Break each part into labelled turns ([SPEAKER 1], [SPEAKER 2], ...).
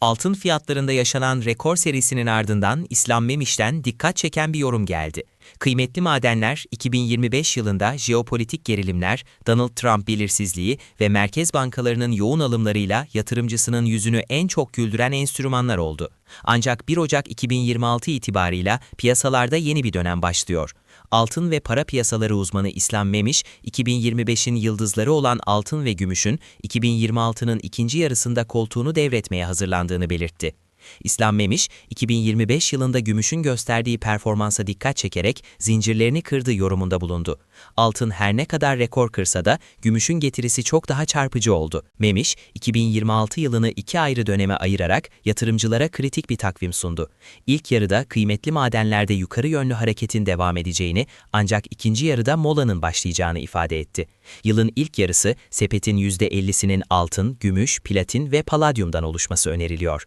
[SPEAKER 1] Altın fiyatlarında yaşanan rekor serisinin ardından İslam Memiş'ten dikkat çeken bir yorum geldi. Kıymetli madenler 2025 yılında jeopolitik gerilimler, Donald Trump belirsizliği ve merkez bankalarının yoğun alımlarıyla yatırımcısının yüzünü en çok güldüren enstrümanlar oldu. Ancak 1 Ocak 2026 itibarıyla piyasalarda yeni bir dönem başlıyor. Altın ve para piyasaları uzmanı İslam Memiş, 2025'in yıldızları olan altın ve gümüşün 2026'nın ikinci yarısında koltuğunu devretmeye hazırlandığını belirtti. İslam Memiş, 2025 yılında gümüşün gösterdiği performansa dikkat çekerek zincirlerini kırdı yorumunda bulundu. Altın her ne kadar rekor kırsa da gümüşün getirisi çok daha çarpıcı oldu. Memiş, 2026 yılını iki ayrı döneme ayırarak yatırımcılara kritik bir takvim sundu. İlk yarıda kıymetli madenlerde yukarı yönlü hareketin devam edeceğini ancak ikinci yarıda molanın başlayacağını ifade etti. Yılın ilk yarısı sepetin %50'sinin altın, gümüş, platin ve paladyumdan oluşması öneriliyor.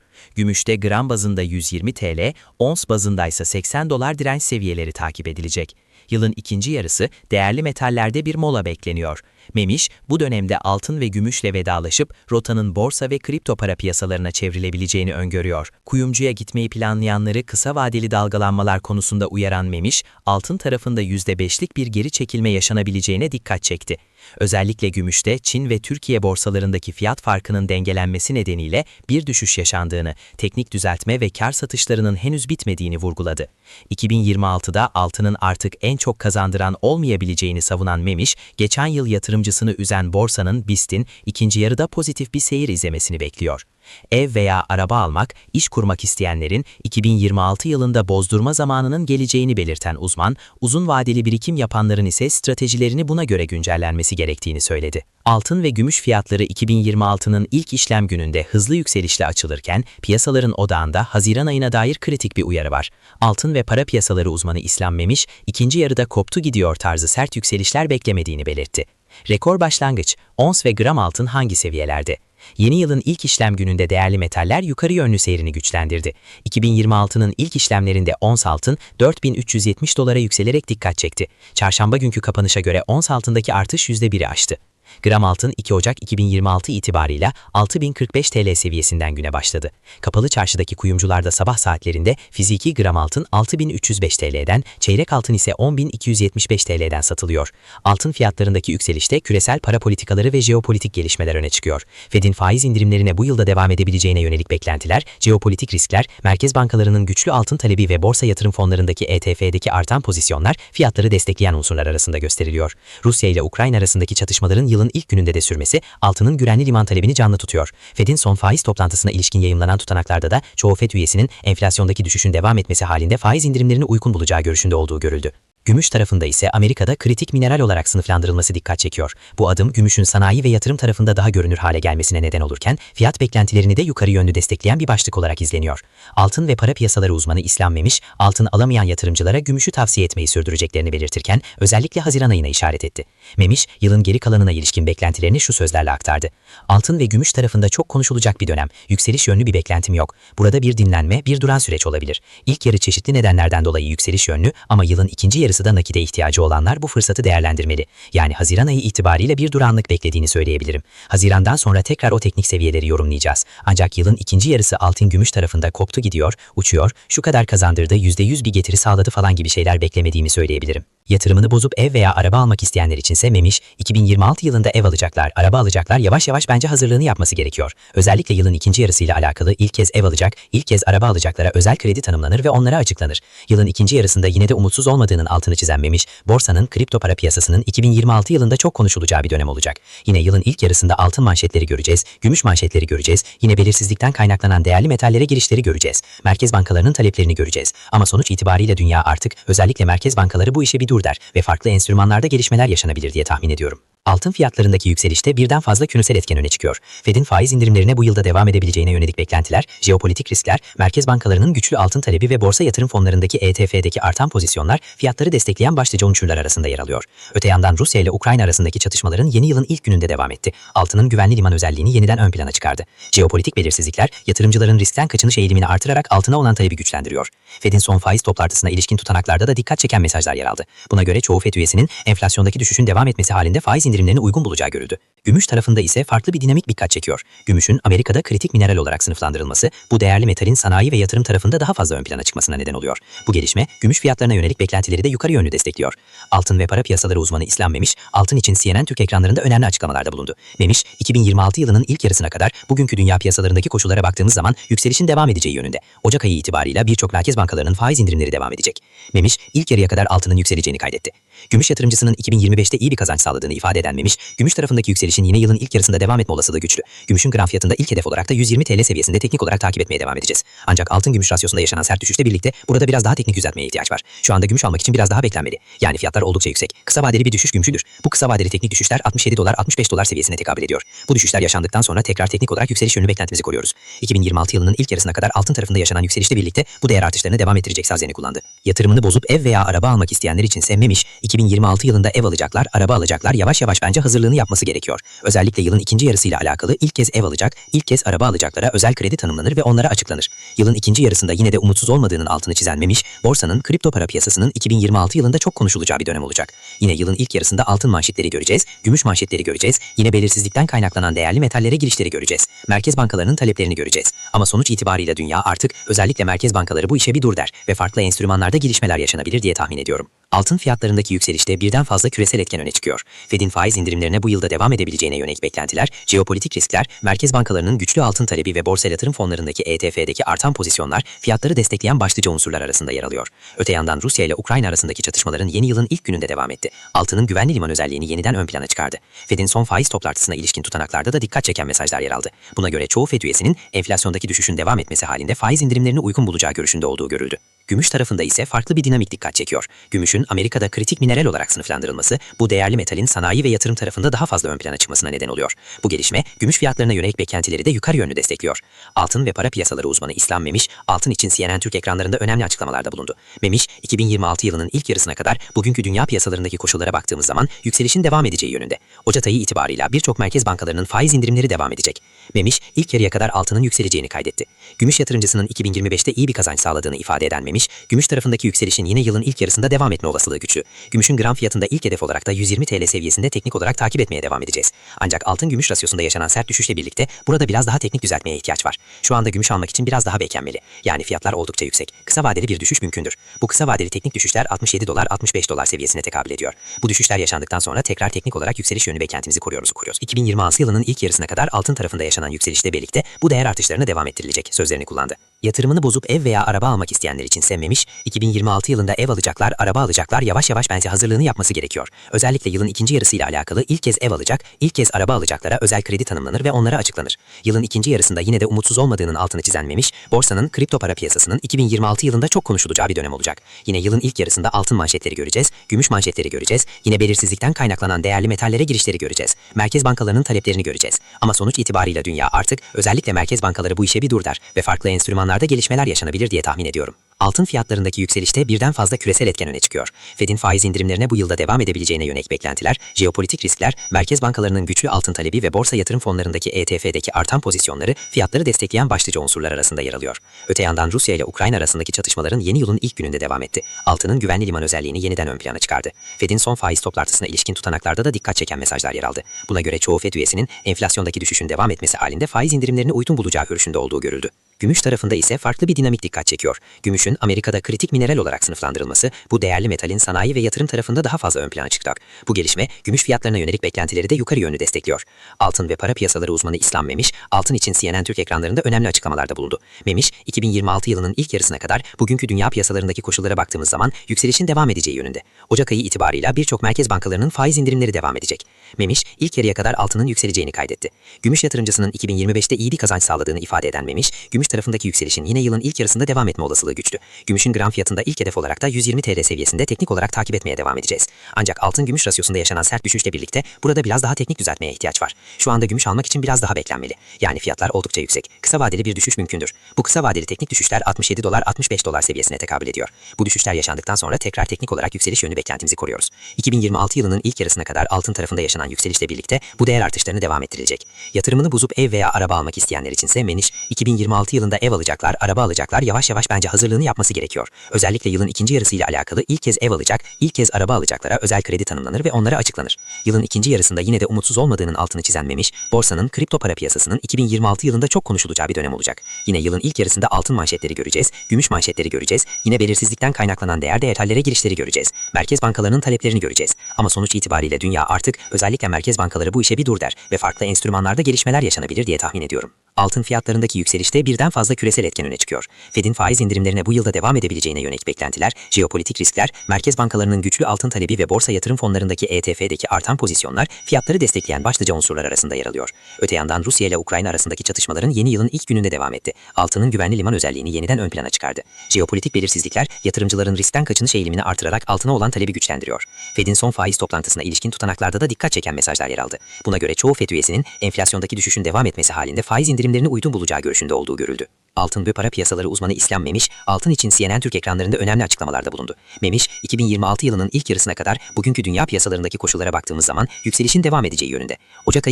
[SPEAKER 1] Gümüşte gram bazında 120 TL, ons bazında ise 80 dolar direnç seviyeleri takip edilecek. Yılın ikinci yarısı değerli metallerde bir mola bekleniyor. Memiş, bu dönemde altın ve gümüşle vedalaşıp rotanın borsa ve kripto para piyasalarına çevrilebileceğini öngörüyor. Kuyumcuya gitmeyi planlayanları kısa vadeli dalgalanmalar konusunda uyaran Memiş, altın tarafında %5'lik bir geri çekilme yaşanabileceğine dikkat çekti. Özellikle gümüşte Çin ve Türkiye borsalarındaki fiyat farkının dengelenmesi nedeniyle bir düşüş yaşandığını, teknik düzeltme ve kar satışlarının henüz bitmediğini vurguladı. 2026'da altının artık en çok kazandıran olmayabileceğini savunan Memiş, geçen yıl yatırımcısını üzen borsanın BIST'in ikinci yarıda pozitif bir seyir izlemesini bekliyor. Ev veya araba almak, iş kurmak isteyenlerin 2026 yılında bozdurma zamanının geleceğini belirten uzman, uzun vadeli birikim yapanların ise stratejilerini buna göre güncellenmesi gerektiğini söyledi. Altın ve gümüş fiyatları 2026'nın ilk işlem gününde hızlı yükselişle açılırken, piyasaların odağında Haziran ayına dair kritik bir uyarı var. Altın ve para piyasaları uzmanı İslam Memiş, ikinci yarıda koptu gidiyor tarzı sert yükselişler beklemediğini belirtti. Rekor başlangıç, ons ve gram altın hangi seviyelerde? Yeni yılın ilk işlem gününde değerli metaller yukarı yönlü seyrini güçlendirdi. 2026'nın ilk işlemlerinde ons altın 4370 dolara yükselerek dikkat çekti. Çarşamba günkü kapanışa göre ons altındaki artış %1'i aştı. Gram altın 2 Ocak 2026 itibarıyla 6045 TL seviyesinden güne başladı. Kapalı çarşıdaki kuyumcularda sabah saatlerinde fiziki gram altın 6305 TL'den, çeyrek altın ise 10275 TL'den satılıyor. Altın fiyatlarındaki yükselişte küresel para politikaları ve jeopolitik gelişmeler öne çıkıyor. Fed'in faiz indirimlerine bu yılda devam edebileceğine yönelik beklentiler, jeopolitik riskler, merkez bankalarının güçlü altın talebi ve borsa yatırım fonlarındaki ETF'deki artan pozisyonlar fiyatları destekleyen unsurlar arasında gösteriliyor. Rusya ile Ukrayna arasındaki çatışmaların yılın ilk gününde de sürmesi altının güvenli liman talebini canlı tutuyor. Fed'in son faiz toplantısına ilişkin yayımlanan tutanaklarda da çoğu Fed üyesinin enflasyondaki düşüşün devam etmesi halinde faiz indirimlerini uygun bulacağı görüşünde olduğu görüldü. Gümüş tarafında ise Amerika'da kritik mineral olarak sınıflandırılması dikkat çekiyor. Bu adım gümüşün sanayi ve yatırım tarafında daha görünür hale gelmesine neden olurken fiyat beklentilerini de yukarı yönlü destekleyen bir başlık olarak izleniyor. Altın ve para piyasaları uzmanı İslam Memiş, altın alamayan yatırımcılara gümüşü tavsiye etmeyi sürdüreceklerini belirtirken özellikle Haziran ayına işaret etti. Memiş, yılın geri kalanına ilişkin beklentilerini şu sözlerle aktardı. Altın ve gümüş tarafında çok konuşulacak bir dönem. Yükseliş yönlü bir beklentim yok. Burada bir dinlenme, bir duran süreç olabilir. İlk yarı çeşitli nedenlerden dolayı yükseliş yönlü ama yılın ikinci yarı yarısı da nakide ihtiyacı olanlar bu fırsatı değerlendirmeli. Yani Haziran ayı itibariyle bir duranlık beklediğini söyleyebilirim. Hazirandan sonra tekrar o teknik seviyeleri yorumlayacağız. Ancak yılın ikinci yarısı altın gümüş tarafında koptu gidiyor, uçuyor, şu kadar kazandırdı, %100 bir getiri sağladı falan gibi şeyler beklemediğimi söyleyebilirim. Yatırımını bozup ev veya araba almak isteyenler içinse Memiş, 2026 yılında ev alacaklar, araba alacaklar yavaş yavaş bence hazırlığını yapması gerekiyor. Özellikle yılın ikinci yarısıyla alakalı ilk kez ev alacak, ilk kez araba alacaklara özel kredi tanımlanır ve onlara açıklanır. Yılın ikinci yarısında yine de umutsuz olmadığının altını çizen Memiş, borsanın kripto para piyasasının 2026 yılında çok konuşulacağı bir dönem olacak. Yine yılın ilk yarısında altın manşetleri göreceğiz, gümüş manşetleri göreceğiz, yine belirsizlikten kaynaklanan değerli metallere girişleri göreceğiz. Merkez bankalarının taleplerini göreceğiz. Ama sonuç itibariyle dünya artık özellikle merkez bankaları bu işe bir dur der ve farklı enstrümanlarda gelişmeler yaşanabilir diye tahmin ediyorum. Altın fiyatlarındaki yükselişte birden fazla küresel etken öne çıkıyor. Fed'in faiz indirimlerine bu yılda devam edebileceğine yönelik beklentiler, jeopolitik riskler, merkez bankalarının güçlü altın talebi ve borsa yatırım fonlarındaki ETF'deki artan pozisyonlar fiyatları destekleyen başlıca unsurlar arasında yer alıyor. Öte yandan Rusya ile Ukrayna arasındaki çatışmaların yeni yılın ilk gününde devam etti. Altının güvenli liman özelliğini yeniden ön plana çıkardı. Jeopolitik belirsizlikler, yatırımcıların riskten kaçınış eğilimini artırarak altına olan talebi güçlendiriyor. Fed'in son faiz toplantısına ilişkin tutanaklarda da dikkat çeken mesajlar yer aldı. Buna göre çoğu Fed üyesinin enflasyondaki düşüşün devam etmesi halinde faiz indirimlerini uygun bulacağı görüldü.
[SPEAKER 2] Gümüş tarafında ise farklı bir dinamik dikkat çekiyor. Gümüşün Amerika'da kritik mineral olarak sınıflandırılması bu değerli metalin sanayi ve yatırım tarafında daha fazla ön plana çıkmasına neden oluyor. Bu gelişme gümüş fiyatlarına yönelik beklentileri de yukarı yönlü destekliyor. Altın ve para piyasaları uzmanı İslam Memiş, altın için CNN Türk ekranlarında önemli açıklamalarda bulundu. Memiş, 2026 yılının ilk yarısına kadar bugünkü dünya piyasalarındaki koşullara baktığımız zaman yükselişin devam edeceği yönünde. Ocak ayı itibarıyla birçok merkez bankalarının faiz indirimleri devam edecek. Memiş, ilk yarıya kadar altının yükseleceğini kaydetti. Gümüş yatırımcısının 2025'te iyi bir kazanç sağladığını ifade eden Memiş, gümüş tarafındaki yükselişin yine yılın ilk yarısında devam etme olasılığı güçlü. Gümüşün gram fiyatında ilk hedef olarak da 120 TL seviyesinde teknik olarak takip etmeye devam edeceğiz. Ancak altın gümüş rasyosunda yaşanan sert düşüşle birlikte burada biraz daha teknik düzeltmeye ihtiyaç var. Şu anda gümüş almak için biraz daha beklenmeli. Yani fiyatlar oldukça yüksek. Kısa vadeli bir düşüş gümüşüdür. Bu kısa vadeli teknik düşüşler 67 dolar 65 dolar seviyesine tekabül ediyor. Bu düşüşler yaşandıktan sonra tekrar teknik olarak yükseliş yönlü beklentimizi koruyoruz. 2026 yılının ilk yarısına kadar altın tarafında yaşanan yükselişle birlikte bu değer artışlarını devam ettirecek sazeni kullandı. Yatırımını bozup ev veya araba almak isteyenler için sevmemiş, 2026 yılında ev alacaklar, araba alacaklar yavaş yavaş bence hazırlığını yapması gerekiyor. Özellikle yılın ikinci yarısıyla alakalı ilk kez ev alacak, ilk kez araba alacaklara özel kredi tanımlanır ve onlara açıklanır. Yılın ikinci yarısında yine de umutsuz olmadığının altını çizen Memiş, borsanın kripto para piyasasının 2026 yılında çok konuşulacağı bir dönem olacak. Yine yılın ilk yarısında altın manşetleri göreceğiz, gümüş manşetleri göreceğiz, yine belirsizlikten kaynaklanan değerli metallere girişleri göreceğiz. Merkez bankalarının taleplerini göreceğiz. Ama sonuç itibarıyla dünya artık özellikle merkez bankaları bu işe bir dur der ve farklı enstrümanlarda gelişmeler yaşanabilir diye tahmin ediyorum. Altın fiyatlarındaki yükselişte birden fazla küresel etken öne çıkıyor. Fed'in faiz indirimlerine bu yılda devam edebileceğine yönelik beklentiler, jeopolitik riskler, merkez bankalarının güçlü altın talebi ve borsa yatırım fonlarındaki ETF'deki artan pozisyonlar fiyatları destekleyen başlıca unsurlar arasında yer alıyor. Öte yandan Rusya ile Ukrayna arasındaki çatışmaların yeni yılın ilk gününde devam etti. Altının güvenli liman özelliğini yeniden ön plana çıkardı. Fed'in son faiz toplantısına ilişkin tutanaklarda da dikkat çeken mesajlar yer aldı. Buna göre çoğu Fed üyesinin enflasyondaki düşüşün devam etmesi halinde faiz indirimlerini uygun bulacağı görüşünde olduğu görüldü. Gümüş tarafında ise farklı bir dinamik dikkat çekiyor. Gümüşün Amerika'da kritik mineral olarak sınıflandırılması bu değerli metalin sanayi ve yatırım tarafında daha fazla ön plana çıkmasına neden oluyor. Bu gelişme gümüş fiyatlarına yönelik beklentileri de yukarı yönlü destekliyor. Altın ve para piyasaları uzmanı İslam Memiş, altın için CNN Türk ekranlarında önemli açıklamalarda bulundu. Memiş, 2026 yılının ilk yarısına kadar bugünkü dünya piyasalarındaki koşullara baktığımız zaman yükselişin devam edeceği yönünde. Ocak ayı itibarıyla birçok merkez bankalarının faiz indirimleri devam edecek. Memiş, ilk yarıya kadar altının yükseleceğini kaydetti. Gümüş yatırımcısının 2025'te iyi bir kazanç sağladığını ifade eden Memiş, gümüş tarafındaki yükselişin yine yılın ilk yarısında devam etme olasılığı güçlü. Gümüşün gram fiyatında ilk hedef olarak da 120 TL seviyesinde teknik olarak takip etmeye devam edeceğiz. Ancak altın gümüş rasyosunda yaşanan sert düşüşle birlikte burada biraz daha teknik düzeltmeye ihtiyaç var. Şu anda gümüş almak için biraz daha beklenmeli. Yani fiyatlar oldukça yüksek. Kısa vadeli bir düşüş mümkündür. Bu kısa vadeli teknik düşüşler 67 dolar 65 dolar seviyesine tekabül ediyor. Bu düşüşler yaşandıktan sonra tekrar teknik olarak yükseliş yönü beklentimizi koruyoruz koruyoruz. 2026 yılının ilk yarısına kadar altın tarafında yaşanan yükselişle birlikte bu değer artışlarına devam ettirilecek sözlerini kullandı. Yatırımını bozup ev veya araba almak isteyenler için sevmemiş, 2026 yılında ev alacaklar, araba alacaklar yavaş yavaş bence hazırlığını yapması gerekiyor. Özellikle yılın ikinci yarısıyla alakalı ilk kez ev alacak, ilk kez araba alacaklara özel kredi tanımlanır ve onlara açıklanır. Yılın ikinci yarısında yine de umutsuz olmadığının altını çizen Memiş, borsanın kripto para piyasasının 2026 yılında çok konuşulacağı bir dönem olacak. Yine yılın ilk yarısında altın manşetleri göreceğiz, gümüş manşetleri göreceğiz, yine belirsizlikten kaynaklanan değerli metallere girişleri göreceğiz. Merkez bankalarının taleplerini göreceğiz. Ama sonuç itibarıyla dünya artık özellikle merkez bankaları bu işe bir dur der ve farklı enstrümanlarda gelişmeler yaşanabilir diye tahmin ediyorum. Altın fiyatlarındaki yükselişte birden fazla küresel etken öne çıkıyor. Fed'in faiz indirimlerine bu yılda devam edebileceğine yönelik beklentiler, jeopolitik riskler, merkez bankalarının güçlü altın talebi ve borsa yatırım fonlarındaki ETF'deki artan pozisyonları fiyatları destekleyen başlıca unsurlar arasında yer alıyor. Öte yandan Rusya ile Ukrayna arasındaki çatışmaların yeni yılın ilk gününde devam etti. Altının güvenli liman özelliğini yeniden ön plana çıkardı. Fed'in son faiz toplantısına ilişkin tutanaklarda da dikkat çeken mesajlar yer aldı. Buna göre çoğu Fed üyesinin enflasyondaki düşüşün devam etmesi halinde faiz indirimlerini uygun bulacağı görüşünde olduğu görüldü. Gümüş tarafında ise farklı bir dinamik dikkat çekiyor. Gümüşün Amerika'da kritik mineral olarak sınıflandırılması bu değerli metalin sanayi ve yatırım tarafında daha fazla ön plana çıktı. Bu gelişme gümüş fiyatlarına yönelik beklentileri de yukarı yönlü destekliyor. Altın ve para piyasaları uzmanı İslam Memiş, altın için CNN Türk ekranlarında önemli açıklamalarda bulundu. Memiş, 2026 yılının ilk yarısına kadar bugünkü dünya piyasalarındaki koşullara baktığımız zaman yükselişin devam edeceği yönünde. Ocak ayı itibarıyla birçok merkez bankalarının faiz indirimleri devam edecek. Memiş, ilk yarıya kadar altının yükseleceğini kaydetti. Gümüş yatırımcısının 2025'te iyi bir kazanç sağladığını ifade eden Memiş, gümüş tarafındaki yükselişin yine yılın ilk yarısında devam etme olasılığı güçlü. Gümüşün gram fiyatında ilk hedef olarak da 120 TL seviyesinde teknik olarak takip etmeye devam edeceğiz. Ancak altın gümüş rasyosunda yaşanan sert düşüşle birlikte burada biraz daha teknik düzeltmeye ihtiyaç var. Şu anda gümüş almak için biraz daha beklenmeli. Yani fiyatlar oldukça yüksek. Kısa vadeli bir düşüş mümkündür. Bu kısa vadeli teknik düşüşler 67 dolar 65 dolar seviyesine tekabül ediyor. Bu düşüşler yaşandıktan sonra tekrar teknik olarak yükseliş yönü beklentimizi koruyoruz. 2026 yılının ilk yarısına kadar altın tarafında yaşanan yaşanan yükselişle birlikte bu değer artışlarını devam ettirilecek. Yatırımını bozup ev veya araba almak isteyenler içinse Meniş, 2026 yılında ev alacaklar, araba alacaklar yavaş yavaş bence hazırlığını yapması gerekiyor. Özellikle yılın ikinci yarısıyla alakalı ilk kez ev alacak, ilk kez araba alacaklara özel kredi tanımlanır ve onlara açıklanır. Yılın ikinci yarısında yine de umutsuz olmadığının altını çizen Memiş, borsanın kripto para piyasasının 2026 yılında çok konuşulacağı bir dönem olacak. Yine yılın ilk yarısında altın manşetleri göreceğiz, gümüş manşetleri göreceğiz, yine belirsizlikten kaynaklanan değer değerlere girişleri göreceğiz. Merkez bankalarının taleplerini göreceğiz. Ama sonuç itibariyle dünya artık özellikle merkez bankaları bu işe bir dur der ve farklı enstrümanlarda gelişmeler yaşanabilir diye tahmin ediyorum. Altın fiyatlarındaki yükselişte birden fazla küresel etken öne çıkıyor. Fed'in faiz indirimlerine bu yılda devam edebileceğine yönelik beklentiler, jeopolitik riskler, merkez bankalarının güçlü altın talebi ve borsa yatırım fonlarındaki ETF'deki artan pozisyonlar fiyatları destekleyen başlıca unsurlar arasında yer alıyor. Öte yandan Rusya ile Ukrayna arasındaki çatışmaların yeni yılın ilk gününde devam etti. Altının güvenli liman özelliğini yeniden ön plana çıkardı. Jeopolitik belirsizlikler yatırımcıların riskten kaçınış eğilimini artırarak altına olan talebi güçlendiriyor. Fed'in son faiz toplantısına ilişkin tutanaklarda da dikkat çeken mesajlar yer aldı. Buna göre çoğu FED üyesinin enflasyondaki düşüşün devam etmesi halinde faiz indirimlerini uygun bulacağı görüşünde olduğu görüldü. Altın ve para piyasaları uzmanı İslam Memiş, altın için CNN Türk ekranlarında önemli açıklamalarda bulundu. Memiş, 2026 yılının ilk yarısına kadar bugünkü dünya piyasalarındaki koşullara baktığımız zaman yükselişin devam edeceği yönünde. Ocak ayı